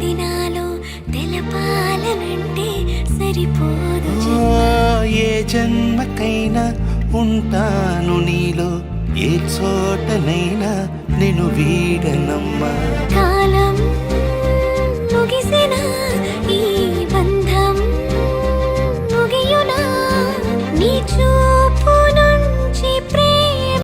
దినాలో తెలపాలనంటే సరిపోదు ఏ జన్మకైనా ఉంటాను నీలో ఏ చోటనైనా నేను వీడనమ్మా. కాలం ముగిసిన ఈ బంధం ముగియునా నీ